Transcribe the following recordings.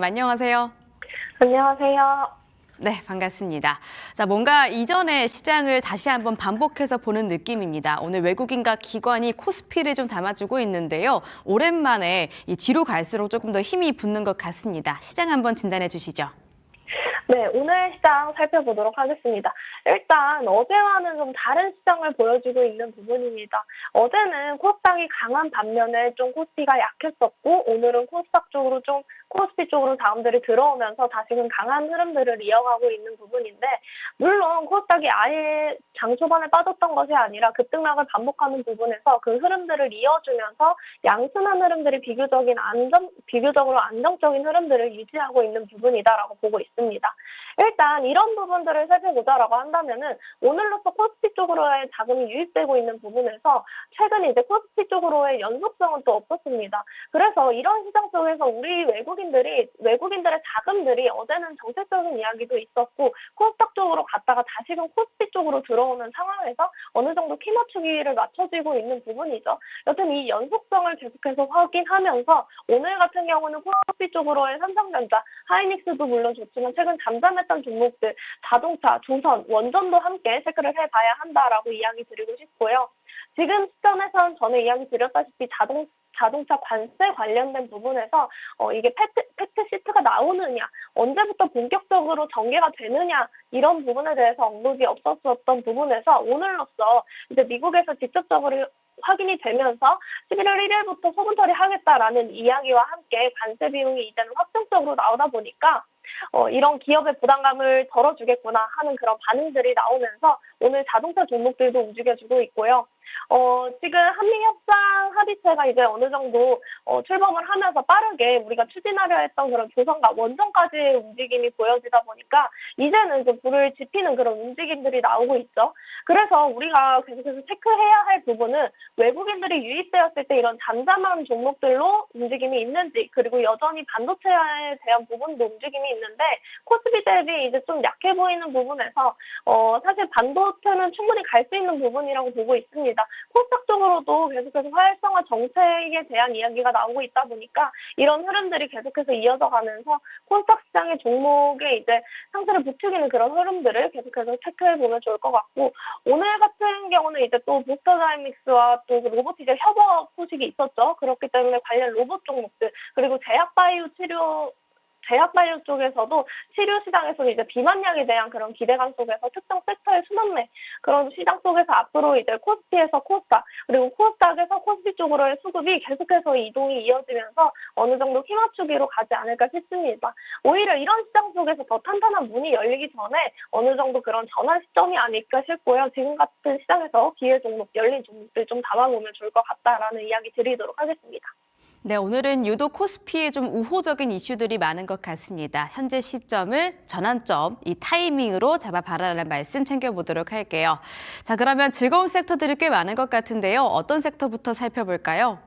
소장님 안녕하세요. 안녕하세요. 네, 반갑습니다. 자, 뭔가 이전의 시장을 다시 한번 반복해서 보는 느낌입니다. 오늘 외국인과 기관이 코스피를 좀 담아주고 있는데요. 오랜만에 이 뒤로 갈수록 조금 더 힘이 붙는 것 같습니다. 시장 한번 진단해 주시죠. 네, 오늘 시장 살펴보도록 하겠습니다. 일단 어제와는 좀 다른 시장을 보여주고 있는 부분입니다. 어제는 코스닥이 강한 반면에 좀 코스피가 약했었고 오늘은 코스닥 쪽으로 좀 코스피 쪽으로 다음들이 들어오면서 다시금 강한 흐름들을 이어가고 있는 부분인데 물론 코스닥이 아예 장 초반에 빠졌던 것이 아니라 급등락을 반복하는 부분에서 그 흐름들을 이어주면서 양순한 흐름들이 비교적인 안정 비교적으로 안정적인 흐름들을 유지하고 있는 부분이다라고 보고 있습니다. 일단 이런 부분들을 살펴보자라고 한다면은 오늘로서 코스피 쪽으로의 자금이 유입되고 있는 부분에서 최근 이제 코스피 쪽으로의 연속성은 또 없었습니다. 그래서 이런 시장 속에서 우리 외국인들이 외국인들의 자금들이 어제는 정책적인 이야기도 있었고 코스닥 쪽으로 갔다가 다시금 코스피 쪽으로 들어오는 상황에서 어느 정도 키 맞추기를 맞춰지고 있는 부분이죠. 여튼 이 연속성을 계속해서 확인하면서 오늘 같은 경우는 코스피 쪽으로의 삼성전자, 하이닉스도 물론 좋지만 최근 잠잠했던 종목들 자동차, 조선, 원전도 함께 체크를 해봐야 한다라고 이야기 드리고 싶고요. 지금 시점에선 전에 이야기 드렸다시피 자동 자동차 관세 관련된 부분에서 어, 이게 팩트, 팩트 시트가 나오느냐, 언제부터 본격적으로 전개가 되느냐 이런 부분에 대해서 언급이 없었었던 부분에서 오늘로써 이제 미국에서 직접적으로 확인이 되면서 11월 1일부터 소금 처리 하겠다라는 이야기와 함께 관세 비용이 이제는 확정적으로 나오다 보니까 어, 이런 기업의 부담감을 덜어주겠구나 하는 그런 반응들이 나오면서 오늘 자동차 종목들도 움직여주고 있고요. 어, 지금 한미협상 합의체가 이제 어느 정도 어, 출범을 하면서 빠르게 우리가 추진하려 했던 그런 조선과 원전까지의 움직임이 보여지다 보니까 이제는 좀 불을 지피는 그런 움직임들이 나오고 있죠. 그래서 우리가 계속해서 체크해야 할 부분은 외국인들이 유입되었을 때 이런 잠잠한 종목들로 움직임이 있는지 그리고 여전히 반도체에 대한 부분도 움직임이 있는데 코스피 대비 이제 좀 약해 보이는 부분에서 어, 사실 반도체는 충분히 갈 수 있는 부분이라고 보고 있습니다. 코스닥 쪽으로도 계속해서 활성화 정책에 대한 이야기가 나오고 있다 보니까 이런 흐름들이 계속해서 이어져 가면서 코스닥 시장의 종목에 이제 상승을 부추기는 그런 흐름들을 계속해서 체크해 보면 좋을 것 같고 오늘 같은 경우는 이제 또 부스터 다이믹스와 또 로보티제 협업 소식이 있었죠. 그렇기 때문에 관련 로봇 종목들 그리고 제약 바이오 치료 제약바이오 쪽에서도 치료 시장에서도 이제 비만약에 대한 그런 기대감 속에서 특정 섹터의 순환매 그런 시장 속에서 앞으로 이제 코스피에서 코스닥 그리고 코스닥에서 코스피 쪽으로의 수급이 계속해서 이동이 이어지면서 어느 정도 힘맞추기로 가지 않을까 싶습니다. 오히려 이런 시장 속에서 더 탄탄한 문이 열리기 전에 어느 정도 그런 전환 시점이 아닐까 싶고요. 지금 같은 시장에서 기회 종목, 열린 종목들 좀 담아보면 좋을 것 같다라는 이야기 드리도록 하겠습니다. 네, 오늘은 유독 코스피에 좀 우호적인 이슈들이 많은 것 같습니다. 현재 시점을 전환점, 이 타이밍으로 잡아봐라는 말씀 챙겨보도록 할게요. 자, 그러면 즐거운 섹터들이 꽤 많은 것 같은데요. 어떤 섹터부터 살펴볼까요?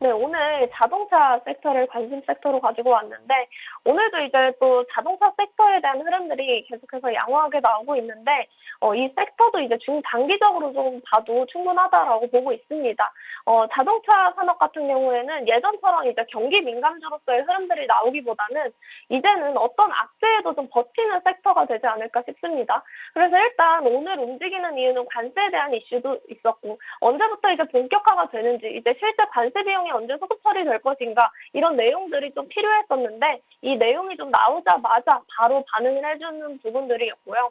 네, 오늘 자동차 섹터를 관심 섹터로 가지고 왔는데 오늘도 이제 또 자동차 섹터에 대한 흐름들이 계속해서 양호하게 나오고 있는데 어, 이 섹터도 이제 중단기적으로 좀 봐도 충분하다라고 보고 있습니다. 어, 자동차 산업 같은 경우에는 예전처럼 이제 경기 민감주로서의 흐름들이 나오기보다는 이제는 어떤 악재에도 좀 버티는 섹터가 되지 않을까 싶습니다. 그래서 일단 오늘 움직이는 이유는 관세에 대한 이슈도 있었고 언제부터 이제 본격화가 되는지 이제 실제 관세 비용 이 내용이 언제 소급 처리될 것인가 이런 내용들이 좀 필요했었는데 이 내용이 좀 나오자마자 바로 반응을 해주는 부분들이었고요.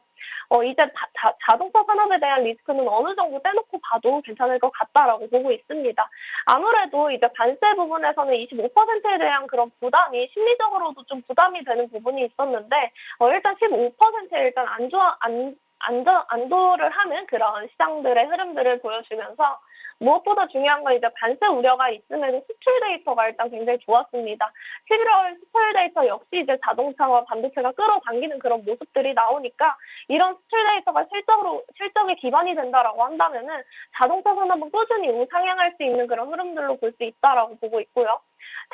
어, 이제 자, 자 동차 산업에 대한 리스크는 어느 정도 떼놓고 봐도 괜찮을 것 같다라고 보고 있습니다. 아무래도 이제 관세 부분에서는 25%에 대한 그런 부담이 심리적으로도 좀 부담이 되는 부분이 있었는데 어, 일단 15%에 일단 안 좋아 안 안도, 안도를 하는 그런 시장들의 흐름들을 보여주면서 무엇보다 중요한 건 이제 관세 우려가 있음에도 수출 데이터가 일단 굉장히 좋았습니다. 11월 수출 데이터 역시 이제 자동차와 반도체가 끌어당기는 그런 모습들이 나오니까 이런 수출 데이터가 실적으로 실적에 기반이 된다라고 한다면은 자동차 산업은 꾸준히 우상향할 수 있는 그런 흐름들로 볼 수 있다라고 보고 있고요.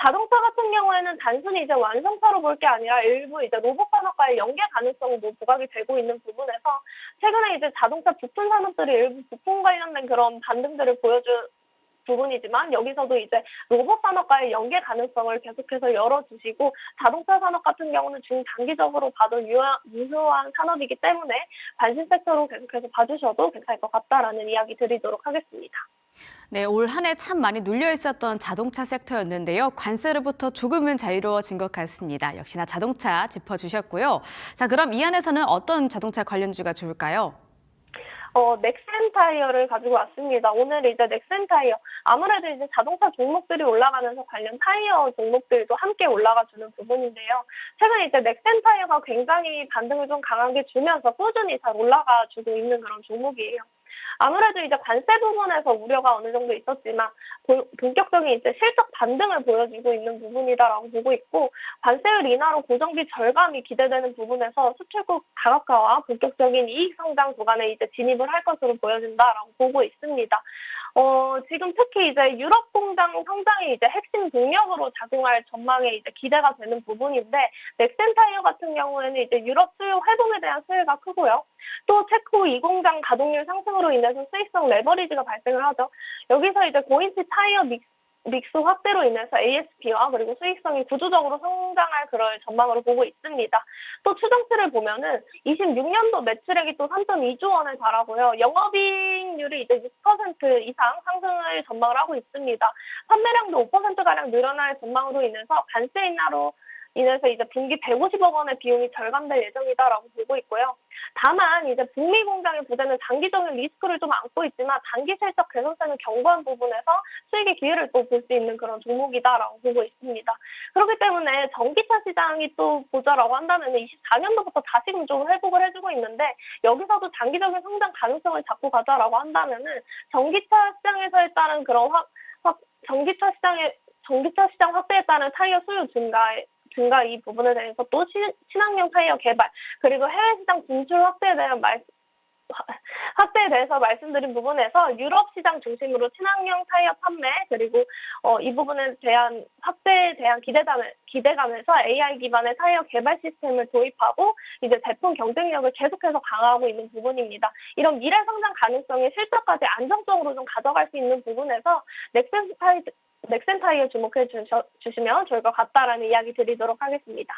자동차 같은 경우에는 단순히 이제 완성차로 볼 게 아니라 일부 이제 로봇 산업과의 연계 가능성도 부각이 되고 있는 부분에서 최근에 이제 자동차 부품 산업들이 일부 부품 관련된 그런 반등들을 보여주 부분이지만 여기서도 이제 로봇 산업과의 연계 가능성을 계속해서 열어주시고 자동차 산업 같은 경우는 중장기적으로 봐도 유효한 산업이기 때문에 관심 섹터로 계속해서 봐주셔도 괜찮을 것 같다라는 이야기 드리도록 하겠습니다. 네, 올 한 해 참 많이 눌려 있었던 자동차 섹터였는데요. 관세로부터 조금은 자유로워진 것 같습니다. 역시나 자동차 짚어주셨고요. 자, 그럼 이 안에서는 어떤 자동차 관련주가 좋을까요? 어, 넥센 타이어를 가지고 왔습니다. 오늘 이제 넥센 타이어. 아무래도 이제 자동차 종목들이 올라가면서 관련 타이어 종목들도 함께 올라가주는 부분인데요. 최근에 이제 넥센 타이어가 굉장히 반등을 좀 강하게 주면서 꾸준히 잘 올라가주고 있는 그런 종목이에요. 아무래도 이제 관세 부분에서 우려가 어느 정도 있었지만 본- 본격적인 이제 실적 반등을 보여주고 있는 부분이다라고 보고 있고 관세율 인하로 고정비 절감이 기대되는 부분에서 수출국 다각화와 본격적인 이익 성장 구간에 이제 진입을 할 것으로 보여진다라고 보고 있습니다. 어, 지금 특히 이제 유럽 공장 성장이 이제 핵심 동력으로 작용할 전망에 이제 기대가 되는 부분인데 넥센 타이어 같은 경우에는 이제 유럽 수요 회복에 대한 수혜가 크고요. 또 체코 2공장 가동률 상승으로 인해서 수익성 레버리지가 발생을 하죠. 여기서 이제 고인치 타이어 믹스 믹스 확대로 인해서 ASP와 그리고 수익성이 구조적으로 성장할 그럴 전망으로 보고 있습니다. 또 추정치를 보면은 26년도 매출액이 또 3.2조 원에 달하고요. 영업이익률이 이제 6% 이상 상승을 전망을 하고 있습니다. 판매량도 5%가량 늘어날 전망으로 인해서 관세 인하로 인해서 이제 분기 150억 원의 비용이 절감될 예정이다라고 보고 있고요. 다만 이제 북미 공장의 부재는 장기적인 리스크를 좀 안고 있지만 단기 실적 개선세는 견고한 부분에서 수익의 기회를 또 볼 수 있는 그런 종목이다라고 보고 있습니다. 그렇기 때문에 전기차 시장이 또 보자라고 한다면 24년도부터 다시금 좀 회복을 해주고 있는데 여기서도 장기적인 성장 가능성을 잡고 가자라고 한다면은 전기차 시장에서에 따른 그런 확, 확 전기차 시장의 전기차 시장 확대에 따른 타이어 수요 증가에 증가 이 부분에 대해서 또 친, 친환경 타이어 개발 그리고 해외 시장 진출 확대에 대한 말 확대에 대해서 말씀드린 부분에서 유럽 시장 중심으로 친환경 타이어 판매 그리고 어, 이 부분에 대한 확대에 대한 기대감을 기대감에서 AI 기반의 타이어 개발 시스템을 도입하고 이제 제품 경쟁력을 계속해서 강화하고 있는 부분입니다. 이런 미래 성장 가능성이 실적까지 안정적으로 좀 가져갈 수 있는 부분에서 넥센 타이 넥센 타이어 주목해 주시면 좋을 것 같다라는 이야기 드리도록 하겠습니다.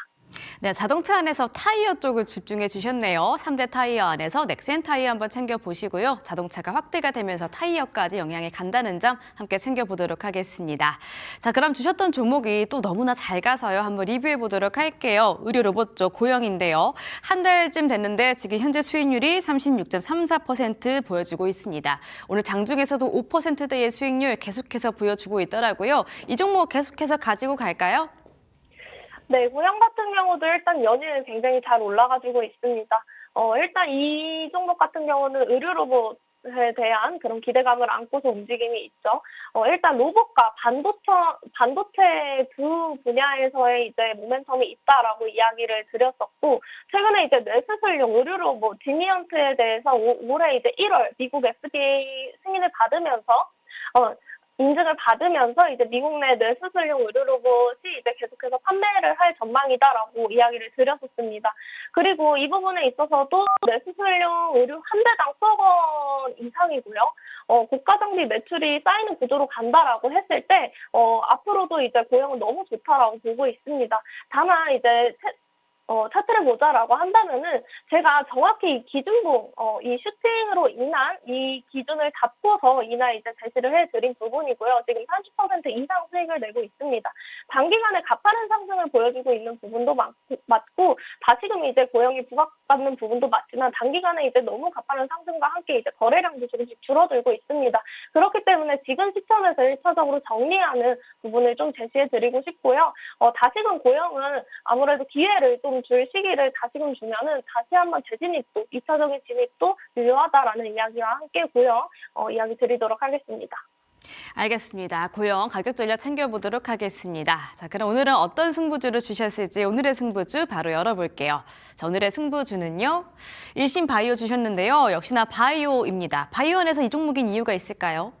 네, 자동차 안에서 타이어 쪽을 집중해 주셨네요. 3대 타이어 안에서 넥센 타이어 한번 챙겨 보시고요. 자동차가 확대가 되면서 타이어까지 영향이 간다는 점 함께 챙겨 보도록 하겠습니다. 자, 그럼 주셨던 종목이 또 너무나 잘 가서요. 한번 리뷰해 보도록 할게요. 의료 로봇 쪽 고영인데요. 한 달쯤 됐는데 지금 현재 수익률이 36.34% 보여주고 있습니다. 오늘 장중에서도 5%대의 수익률 계속해서 보여주고 있더라고요. 이 종목 계속해서 가지고 갈까요? 네, 고영 같은 경우도 일단 연일 굉장히 잘 올라가지고 있습니다. 어, 일단 이 종목 같은 경우는 의료 로봇 에 대한 그런 기대감을 안고서 움직임이 있죠. 어, 일단 로봇과 반도체, 반도체 두 분야에서의 이제 모멘텀이 있다라고 이야기를 드렸었고, 최근에 이제 뇌수술용 의료 로봇 지니언트에 대해서 오, 올해 이제 1월 미국 FDA 승인을 받으면서, 어, 인증을 받으면서 이제 미국 내 뇌수술용 의료 로봇이 이제 계속해서 판매를 할 전망이다라고 이야기를 드렸었습니다. 그리고 이 부분에 있어서도 뇌수술용 의료 한 대당 수억 원 이상이고요. 어, 고가 장비 매출이 쌓이는 구조로 간다라고 했을 때, 어, 앞으로도 이제 고용은 너무 좋다라고 보고 있습니다. 다만 이제 어, 차트를 보자라고 한다면은 제가 정확히 이 기준봉, 어, 이 슈팅으로 인한 이 기준을 잡고서 이날 이제 제시를 해드린 부분이고요. 지금 30% 이상 수익을 내고 있습니다. 단기간에 가파른 상승을 보여주고 있는 부분도 맞, 맞고, 다시금 이제 고용이 부각받는 부분도 맞지만 단기간에 이제 너무 가파른 상승과 함께 이제 거래량도 조금씩 줄어들고 있습니다. 그렇기 때문에 지금 시점에서 1차적으로 정리하는 부분을 좀 제시해 드리고 싶고요. 어, 다시금 고용은 아무래도 기회를 좀 줄 시기를 다시금 주면은 다시 한번 재진입도, 2차적인 진입도 유효하다라는 이야기와 함께 고용 어, 이야기 드리도록 하겠습니다. 알겠습니다. 고영 가격 전략 챙겨보도록 하겠습니다. 자, 그럼 오늘은 어떤 승부주를 주셨을지 오늘의 승부주 바로 열어볼게요. 자, 오늘의 승부주는요. 일신 바이오 주셨는데요. 역시나 바이오입니다. 바이오원에서 이 종목인 이유가 있을까요?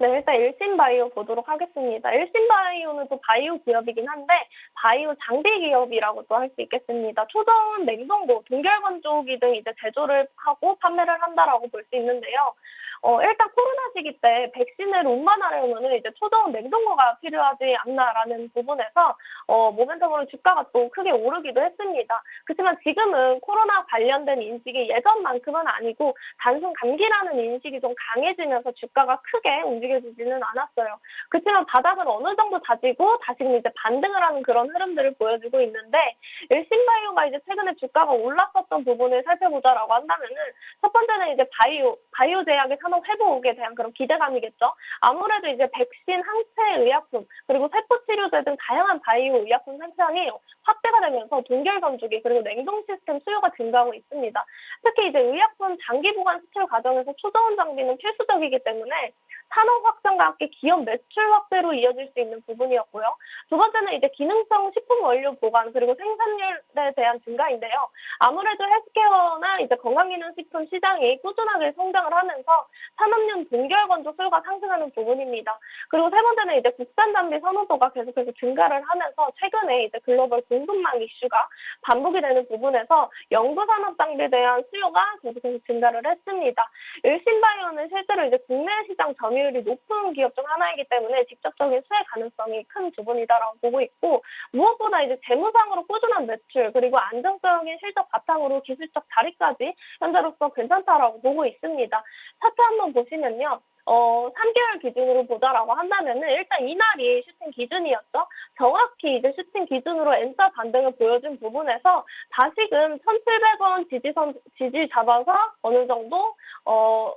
네, 일단 일신바이오 보도록 하겠습니다. 일신바이오는 또 바이오 기업이긴 한데 바이오 장비 기업이라고 또 할 수 있겠습니다. 초저온 냉동고, 동결건조기 등 이제 제조를 하고 판매를 한다라고 볼 수 있는데요. 어, 일단 코로나 시기 때 백신을 운반하려면 이제 초저온 냉동고가 필요하지 않나라는 부분에서 어, 모멘텀으로 주가가 또 크게 오르기도 했습니다. 그렇지만 지금은 코로나 관련된 인식이 예전만큼은 아니고 단순 감기라는 인식이 좀 강해지면서 주가가 크게 움직여지지는 않았어요. 그렇지만 바닥을 어느 정도 다지고 다시금 이제 반등을 하는 그런 흐름들을 보여주고 있는데 일신바이오가 이제 최근에 주가가 올랐었던 부분을 살펴보자라고 한다면은 첫 번째는 이제 바이오 바이오 제약의 산업 회복에 대한 그런 기대감이겠죠. 아무래도 이제 백신, 항체 의약품 그리고 세포 치료제 등 다양한 바이오 의약품 생산이 확대가 되면서 동결 건조기 그리고 냉동 시스템 수요가 증가하고 있습니다. 특히 이제 의약품 장기 보관 수출 과정에서 초저온 장비는 필수적이기 때문에 산업 확장과 함께 기업 매출 확대로 이어질 수 있는 부분이었고요. 두 번째는 이제 기능성 식품 원료 보관 그리고 생산률에 대한 증가인데요. 아무래도 헬스케어나 이제 건강기능식품 시장이 꾸준하게 성장을 하면서 산업용 동결 건조 수요가 상승하는 부분입니다. 그리고 세 번째는 이제 국산 장비 선호도가 계속해서 증가를 하면서 최근에 이제 글로벌 공급망 이슈가 반복이 되는 부분에서 연구 산업 장비에 대한 수요가 계속해서 증가를 했습니다. 일신바이오는 실제로 이제 국내 시장 점유 율이 높은 기업 중 하나이기 때문에 직접적인 수혜 가능성이 큰 부분이다라고 보고 있고 무엇보다 이제 재무상으로 꾸준한 매출 그리고 안정적인 실적 바탕으로 기술적 자리까지 현재로서 괜찮다라고 보고 있습니다. 차트 한번 보시면요. 어, 3개월 기준으로 보자라고 한다면은 일단 이날이 슈팅 기준이었죠. 정확히 이제 슈팅 기준으로 N자 반등을 보여준 부분에서 다시금 1,700원 지지선, 지지 잡아서 어느 정도, 어,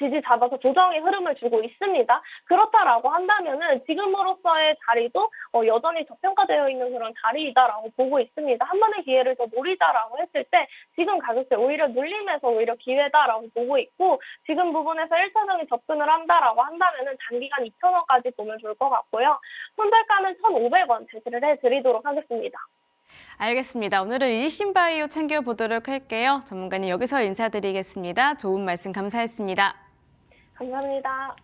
지지 잡아서 조정의 흐름을 주고 있습니다. 그렇다라고 한다면은 지금으로서의 자리도 어, 여전히 저평가되어 있는 그런 자리이다라고 보고 있습니다. 한 번의 기회를 더 노리자라고 했을 때 지금 가격대 오히려 눌림에서 오히려 기회다라고 보고 있고 지금 부분에서 1차적인 접근을 한다라고 한다면은 단기간 2,000원까지 보면 좋을 것 같고요. 손절가는 1,500원 제시를 해드리도록 하겠습니다. 알겠습니다. 오늘은 일신바이오 챙겨보도록 할게요. 전문가님 여기서 인사드리겠습니다. 좋은 말씀 감사했습니다. 감사합니다.